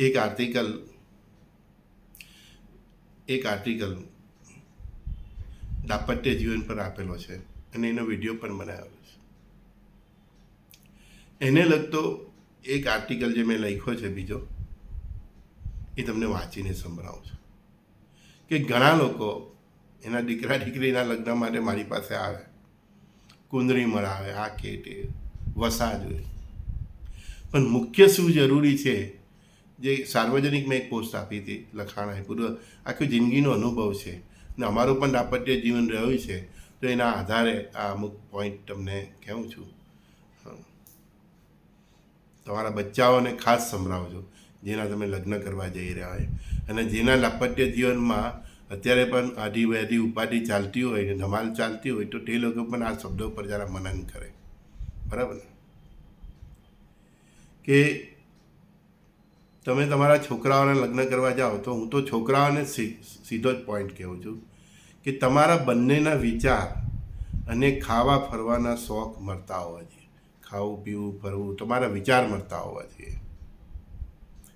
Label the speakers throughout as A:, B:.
A: એક આર્ટિકલ એક આર્ટિકલ દાપત્ય જીવન પર આપેલો છે અને એનો વીડિયો પણ બનાવેલો છે. એને લગતો એક આર્ટિકલ જે મેં લખ્યો છે બીજો, એ તમને વાંચીને સંભળાવું છું. કે ઘણા લોકો એના દીકરા દીકરીના લગ્ન માટે મારી પાસે આવે, કુંદરી મળાવે, આ કે તે વસા જોઈએ પણ મુખ્ય શું જરૂરી છે? જે સાર્વજનિક મેં એક પોસ્ટ આપી હતી, લખાણ આપ્યું આખી જિંદગીનો અનુભવ છે. ને અમારું પણ દાપત્ય જીવન રહ્યું છે, તો એના આધારે આ અમુક પોઈન્ટ તમને કહું છું. તમારા બચ્ચાઓને ખાસ સંભળાવજો, જેના તમે લગ્ન કરવા જઈ રહ્યા હોય. અને જેના લાપત્ય જીવનમાં અત્યારે પણ આધી વ્યાધિ ઉપાધિ ચાલતી હોય ને ધમાલ ચાલતી હોય, તો તે લોકો પણ આ શબ્દો પર જરા મનન કરે. બરાબર કે તમે તમારા છોકરાઓને લગ્ન કરવા જાઓ, તો હું તો છોકરાઓને સીધો જ પોઈન્ટ કહું છું કે તમારા બંનેના વિચાર અને ખાવા ફરવાના શોખ મળતા હોવા જોઈએ. ખાવું, પીવું, ફરવું, તમારા વિચાર મળતા હોવા જોઈએ.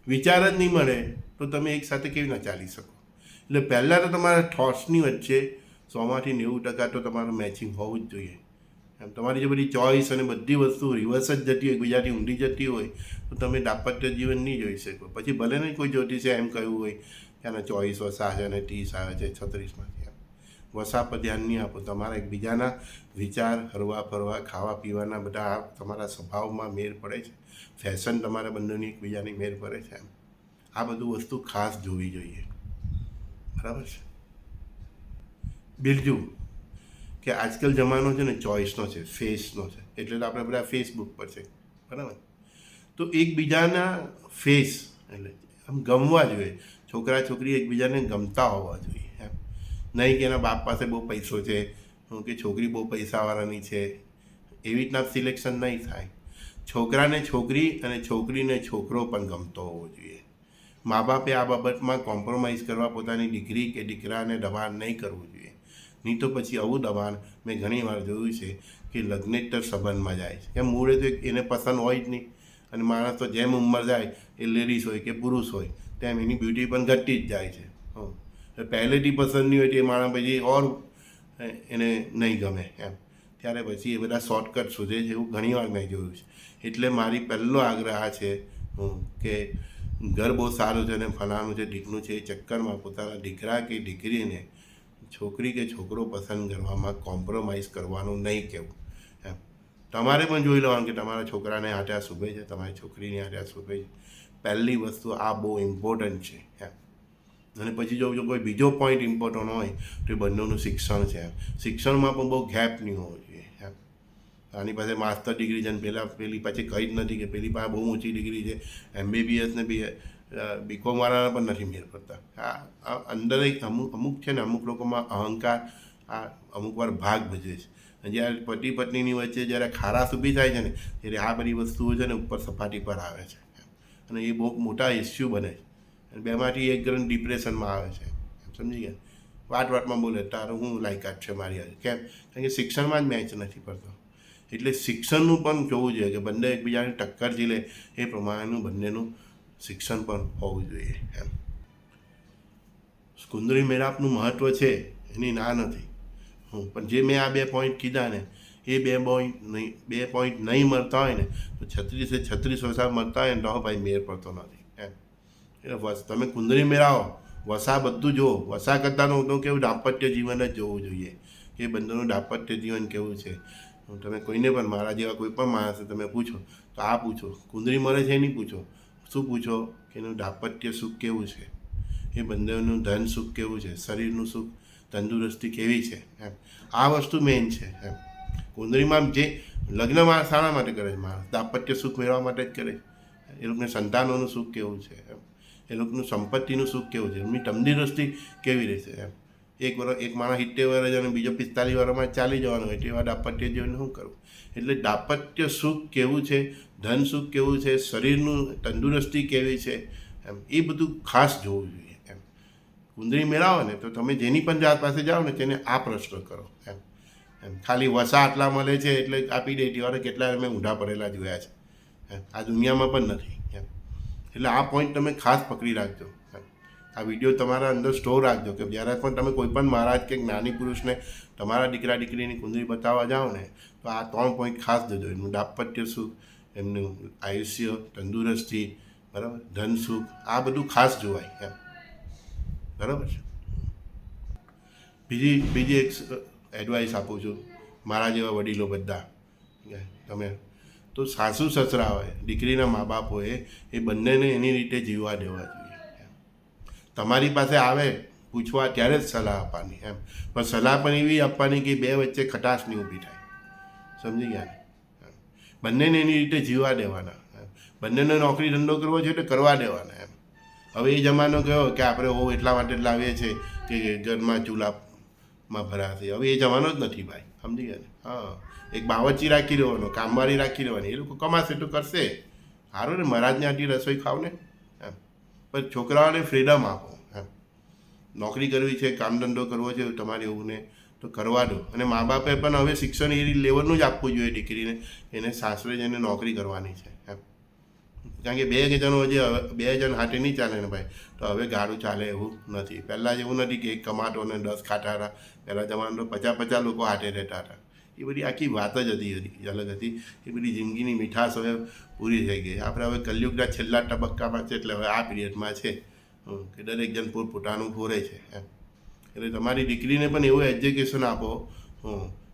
A: વિચાર જ નહીં મળે તો તમે એકસાથે કેવી ના ચાલી શકો? એટલે પહેલાં તો તમારા થોટ્સની વચ્ચે સોમાંથી નેવું ટકા તો તમારું મેચિંગ હોવું જ જોઈએ. એમ, તમારી જે બધી ચોઈસ અને બધી વસ્તુ રિવર્સ જ જતી હોય એકબીજાથી ઊંડી જતી હોય, તો તમે દાંપત્ય જીવન નહીં જોઈ શકો. પછી ભલે ને કોઈ જ્યોતિષે એમ કહ્યું હોય કે આના ચોઈસ વસા છે અને ત્રીસ આવે છે, છત્રીસમાંથી એમ. વસા પર ધ્યાન નહીં આપો. તમારા એકબીજાના વિચાર હરવા ફરવા, ખાવા પીવાના બધા તમારા સ્વભાવમાં મેર પડે છે. ફેશન તમારા બંનેની એકબીજાની મેર પડે છે એમ. આ બધું વસ્તુ ખાસ જોવી જોઈએ. બરાબર છે? બીજું કે આજકાલ જમાનો છે ને ચોઇસનો છે ફેસનો છે. એટલે તો આપણે બધા ફેસબુક પર છે. બરાબર? તો એકબીજાના ફેસ એટલે આમ ગમવા જોઈએ. છોકરા છોકરી એકબીજાને ગમતા હોવા જોઈએ, એમ. નહીં કે એના બાપ પાસે બહુ પૈસો છે કે છોકરી બહુ પૈસાવાળાની છે. એવી રીતના સિલેક્શન નહીં થાય. છોકરાને છોકરી અને છોકરીને છોકરો પણ ગમતો હોવો જોઈએ. મા બાપે આ બાબતમાં કોમ્પ્રોમાઇઝ કરવા પોતાની દીકરી કે દીકરાને દબાણ નહીં કરવું જોઈએ. નહીં તો પછી આવું દબાણ મેં ઘણી વાર જોયું છે કે લગ્નેતર સંબંધમાં જાય છે. કેમ મૂળે તો એને પસંદ હોય જ નહીં. અને માણસ તો જેમ ઉંમર જાય એ લેડીઝ હોય કે પુરુષ હોય, તેમ એની બ્યુટી પણ ઘટતી જ જાય છે. હં. પહેલેથી પસંદ નહીં હોય તો એ માણસ પછી ઓર એને નહીં ગમે એમ. ત્યારે પછી એ બધા શોર્ટકટ શોધે છે એવું ઘણીવાર મેં જોયું છે. એટલે મારી પહેલો આગ્રહ આ છે કે ઘર બહુ સારું છે અને ફલાણું છે ઢીકનું છે, એ ચક્કરમાં પોતાના દીકરા કે દીકરીને છોકરી કે છોકરો પસંદ કરવામાં કોમ્પ્રોમાઇઝ કરવાનું નહીં કહેવું. એમ. તમારે પણ જોઈ લેવાનું કે તમારા છોકરાને હાથે આ શુભે છે, તમારી છોકરીને હાથે આ શુભે છે. પહેલી વસ્તુ આ બહુ ઇમ્પોર્ટન્ટ છે, એમ. અને પછી જો કોઈ બીજો પોઈન્ટ ઇમ્પોર્ટન્ટ હોય તો એ બંનેનું શિક્ષણ છે, એમ. શિક્ષણમાં પણ બહુ ગેપ નહીં હોવો જોઈએ. આની પાસે માસ્ટર ડિગ્રી છે અને પેલા પેલી પાછી કંઈ જ નથી કે પેલી પાસે બહુ ઊંચી ડિગ્રી છે. એમબીબીએસ ને બી બીકોમ વાળાના પણ નથી મેળ પડતા. આ અંદર અમુક અમુક છે ને અમુક લોકોમાં અહંકાર, આ અમુક વાર ભાગ ભજવે છે. જ્યારે પતિ પત્નીની વચ્ચે જ્યારે ખારાશ ઊભી થાય છે ને, ત્યારે આ બધી વસ્તુઓ છે ને ઉપર સપાટી પર આવે છે. અને એ બહુ મોટા ઇસ્યુ બને છે. અને બેમાંથી એક જણ ડિપ્રેશનમાં આવે છે. સમજી ગયા? વાત વાતમાં બોલે, તારું હું લાયકાત છે મારી કેમ? કારણ કે શિક્ષણમાં જ મેચ નથી પડતો. એટલે શિક્ષણનું પણ જોવું જોઈએ કે બંને એકબીજાને ટક્કર ઝીલે એ પ્રમાણેનું બંનેનું શિક્ષણ પણ હોવું જોઈએ એમ. કુંદરી મેળાપનું મહત્ત્વ છે, એની ના નથી. હું પણ જે મેં આ બે પોઈન્ટ કીધા ને, એ બે પોઈન્ટ નહીં, બે પોઈન્ટ નહીં મળતા હોય ને, તો છત્રીસે છત્રીસ વસા મળતા હોય ને, તો ભાઈ મેર પડતો નથી એમ. એટલે તમે કુંદરી મેળાવો વસા બધું જુઓ. વસા કરતાનું તો કેવું, દાંપત્ય જીવન જ જોવું જોઈએ. એ બંનેનું દાંપત્ય જીવન કેવું છે? તમે કોઈને પણ મારા જેવા કોઈ પણ માણસે તમે પૂછો, તો આ પૂછો. કુંદરી મળે છે નહીં પૂછો. શું પૂછો? કે એનું દાંપત્ય સુખ કેવું છે? એ બંનેનું ધન સુખ કેવું છે? શરીરનું સુખ, તંદુરસ્તી કેવી છે? એમ. આ વસ્તુ મેઇન છે, એમ. કુંદરીમાં જે લગ્નમાં શાના માટે કરે છે માણસ. દાંપત્ય સુખ મેળવવા માટે જ કરે. એ લોકોને સંતાનોનું સુખ કેવું છે? એમ. એ લોકોનું સંપત્તિનું સુખ કેવું છે? એમની તંદુરસ્તી કેવી રહેશે? એમ. એક વર, એક માણસ સિત્તેર વર્ષ અને બીજો પિસ્તાલીસ વર્ષમાં ચાલી જવાનું હોય તેવા દાપત્ય જીવન શું કરવું? એટલે દાપત્ય સુખ કેવું છે? ધન સુખ કેવું છે? શરીરનું તંદુરસ્તી કેવી છે? એમ, એ બધું ખાસ જોવું જોઈએ, એમ. કુંદરી મેળાવો ને, તો તમે જેની પણ જાત પાસે જાઓ ને, તેને આ પ્રશ્ન કરો, એમ. એમ, ખાલી વસા આટલા મળે છે એટલે આપી દે તેવાળા કેટલા મેં ઊંધા પડેલા જોયા છે આ દુનિયામાં પણ નથી, એમ. એટલે આ પોઈન્ટ તમે ખાસ પકડી રાખજો. આ વીડિયો તમારા અંદર સ્ટોર રાખજો કે જ્યારે પણ તમે કોઈ પણ મહારાજ કે જ્ઞાની પુરુષને તમારા દીકરા દીકરીની કુંદરી બતાવવા જાઓ ને, તો આ ત્રણ પોઈન્ટ ખાસ દેજો એમનું દાપત્ય સુખ, એમનું આયુષ્ય, તંદુરસ્તી, બરાબર? ધન સુખ, આ બધું ખાસ જોવાય એમ. બરાબર છે? બીજી બીજી એક એડવાઇસ આપું છું. મારા જેવા વડીલો બધા. તમે. તો સાસુ સસરા હોય, દીકરીના મા બાપ હોય, એ બંનેને એની રીતે જીવવા દેવા જોઈએ. તમારી પાસે આવે, પૂછવા ત્યારે જ સલાહ આપવાની, એમ. પણ સલાહ પણ એવી આપવાની કે બે વચ્ચે ખટાશ નહીં ઊભી થાય. સમજી ગયા ને? બંનેને એની રીતે જીવવા દેવાના. બંનેને નોકરી ધંધો કરવો છે એટલે કરવા દેવાના, એમ. હવે એ જમાનો ગયો કે આપણે ઓ એટલા માટે લાવીએ છીએ કે ઘરમાં ચૂલામાં ભરાશે. હવે એ જમાનો જ નથી ભાઈ. સમજી ગયા ને? હા. એક બાવચી રાખી રહેવાનો કામવાળી રાખી દેવાની એ લોકો કમાશે તો કરશે. સારું ને, મહારાજને આટલી રસોઈ ખાવ ને પણ છોકરાઓને ફ્રીડમ આપો, એમ. નોકરી કરવી છે, કામ ધંધો કરવો છે, તમારી એવું તો કરવા દો. અને મા બાપે પણ હવે શિક્ષણ એ લેવલનું જ આપવું જોઈએ દીકરીને. એને સાસરે જઈને નોકરી કરવાની છે, એમ. કારણ કે બે જણો હજી હવે બે જણ હાથે નહીં ચાલે ને ભાઈ. તો હવે ગાડું ચાલે એવું નથી. પહેલાં જેવું નથી કે એક કમાતો અને દસ ખાતા હતા પહેલાં જમાનામાં પચાસ પચાસ લોકો હાથે રહેતા હતા. એ બધી આખી વાત જ હતી અલગ હતી. એ બધી જિંદગીની મીઠાશ હવે પૂરી થઈ ગઈ. આપણે હવે કલયુગના છેલ્લા તબક્કામાં છે એટલે હવે આ પીરિયડમાં છે. કે દરેક જણ પોત પોતાનું ઘોરે છે, એમ. એટલે તમારી દીકરીને પણ એવું એજ્યુકેશન આપો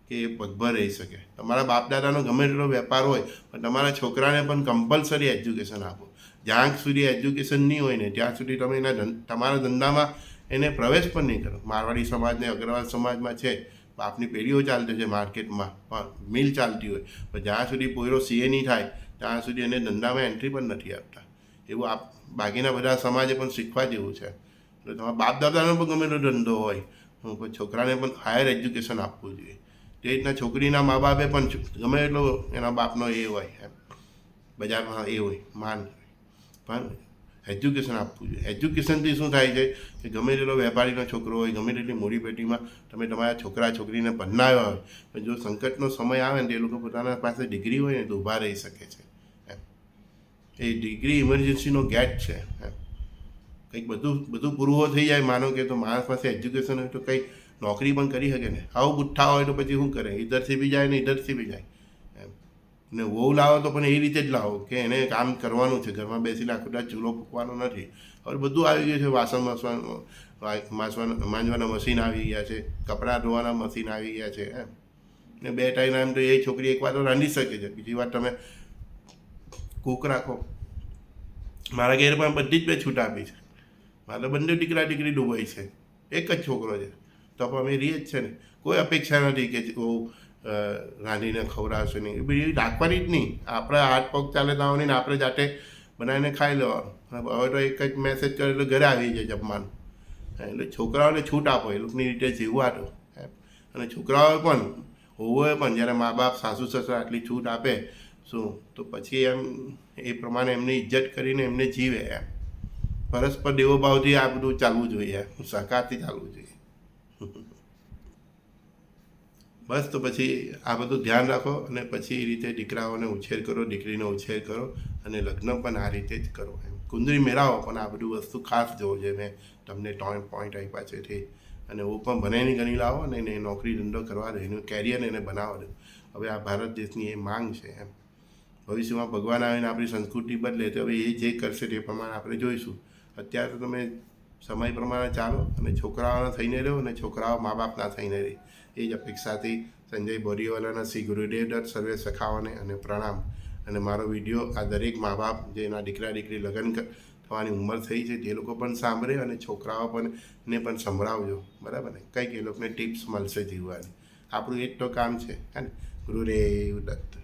A: કે એ પગભર રહી શકે. તમારા બાપ દાદાનો ગમે તેટલો વેપાર હોય, પણ તમારા છોકરાને પણ કમ્પલસરી એજ્યુકેશન આપો. જ્યાં સુધી એજ્યુકેશન નહીં હોય ને, ત્યાં સુધી તમે એના તમારા ધંધામાં એને પ્રવેશ પણ નહીં કરો. મારવાડી સમાજને, અગ્રવાલ સમાજમાં છે. બાપની પેઢીઓ ચાલતી છે માર્કેટમાં, પણ મિલ ચાલતી હોય. પણ જ્યાં સુધી પોયરો સીએ નહીં થાય, ત્યાં સુધી એને ધંધામાં એન્ટ્રી પણ નથી આપતા. એવું આપ, બાકીના બધા સમાજે પણ શીખવા જેવું છે. એટલે તમારા બાપ દાદાનો પણ ગમે તેટલો ધંધો હોય. કોઈ છોકરાને પણ હાયર એજ્યુકેશન આપવું જોઈએ. તે રીતના છોકરીના મા બાપે પણ ગમે એટલો એના બાપનો એ હોય એમ. બજારમાં એ હોય માન પણ એજ્યુકેશન આપવું જોઈએ. એજ્યુકેશનથી શું થાય છે કે ગમે તેટલો વેપારીનો છોકરો હોય, ગમે તેટલી મોડી પેટીમાં તમે તમારા છોકરા, છોકરીને ભણાવ્યા હોય, પણ જો સંકટનો સમય આવે ને તો એ લોકો પોતાના પાસે ડિગ્રી હોય ને તો ઊભા રહી શકે છે. એ ડિગ્રી ઇમરજન્સીનો ગેટ છે. કંઈક બધું બધું પૂર્વો થઈ જાય, માનો કે તો માણસ પાસે એજ્યુકેશન હોય તો કંઈક નોકરી પણ કરી શકે ને. આવું ગુઠ્ઠા હોય તો પછી શું કરે? ઇધરથી બી જાય ને ઇધરથી બી જાય. ને વહુ લાવો તો પણ એ રીતે જ લાવો કે એને કામ કરવાનું છે. ઘરમાં બેસીને આખો દાડો ચૂલો ફૂંકવાનો નથી. હવે બધું આવી ગયું છે. વાસણ માસવાનું માસવાના, માંજવાના મશીન આવી ગયા છે. કપડાં ધોવાના મશીન આવી ગયા છે, એમ. ને બે ટાઈમ એમ તો એ છોકરી એકવાર તો રાંધી શકે છે. બીજી વાર તમે કૂક રાખો. મારા ઘેર પણ બધી જ મેં છૂટ આપી છે. મારે બંને દીકરા દીકરી ડૂબાઈ છે. એક જ છોકરો છે. તો પણ અમે રહીએ જ છે ને. કોઈ અપેક્ષા નથી કે રાંધીને ખવડાવશે નહીં. એ બધી રાખવાની જ નહીં. આપણે હાથ પગ ચાલે તો ને આપણે જાતે બનાવીને ખાઈ લેવાનું. હવે તો એક જ મેસેજ કરે એટલે ઘરે આવી જાય જમવાનું. એટલે છોકરાઓને છૂટ આપો. એ લોકોની રીતે જીવવા દો અને છોકરાઓએ પણ, હોવે પણ જ્યારે મા બાપ, સાસુ, સસરા આટલી છૂટ આપે, શું? તો પછી એમ, એ પ્રમાણે એમની ઇજ્જત કરીને એમને જીવે એમ. પરસ્પર દેવોભાવથી આ બધું ચાલવું જોઈએ. સહકારથી ચાલવું જોઈએ. બસ તો પછી આ બધું ધ્યાન રાખો અને પછી એ રીતે દીકરાઓને ઉછેર કરો, દીકરીનો ઉછેર કરો અને લગ્ન પણ આ રીતે જ કરો એમ. કુંદરી મેળાવો પણ આ બધું વસ્તુ ખાસ જોવો જોઈએ મેં તમને ટોઈન પોઈન્ટ આપ્યા છે તે. અને હું પણ બનાવીને ગણી લાવો અને એને નોકરી ધંધો કરવા દે, એનું કેરિયર એને બનાવો દે. હવે આ ભારત દેશની એ માંગ છે એમ. ભવિષ્યમાં ભગવાન આવીને આપણી સંસ્કૃતિ બદલે તો હવે એ જે કરશે તે પ્રમાણે આપણે જોઈશું. અત્યારે તો તમે સમય પ્રમાણે ચાલો અને છોકરાઓના થઈને રહો અને છોકરાઓ મા બાપના થઈને રહે. એ જ અપેક્ષાથી સંજય બોરીવાલાના શ્રી ગુરુદેવ દત્ત સર્વે સખાઓને અને પ્રણામ. અને મારો વીડિયો આ દરેક મા બાપ જેના દીકરા દીકરી લગ્ન થવાની ઉંમર થઈ છે તે લોકો પણ સાંભળે અને છોકરાઓ પણ ને પણ સંભળાવજો. બરાબર ને? કંઈક એ લોકોને ટિપ્સ મળશે જીવવાની. આપણું એ જ તો કામ છે, હે ને? ગુરુદેવ દત્ત.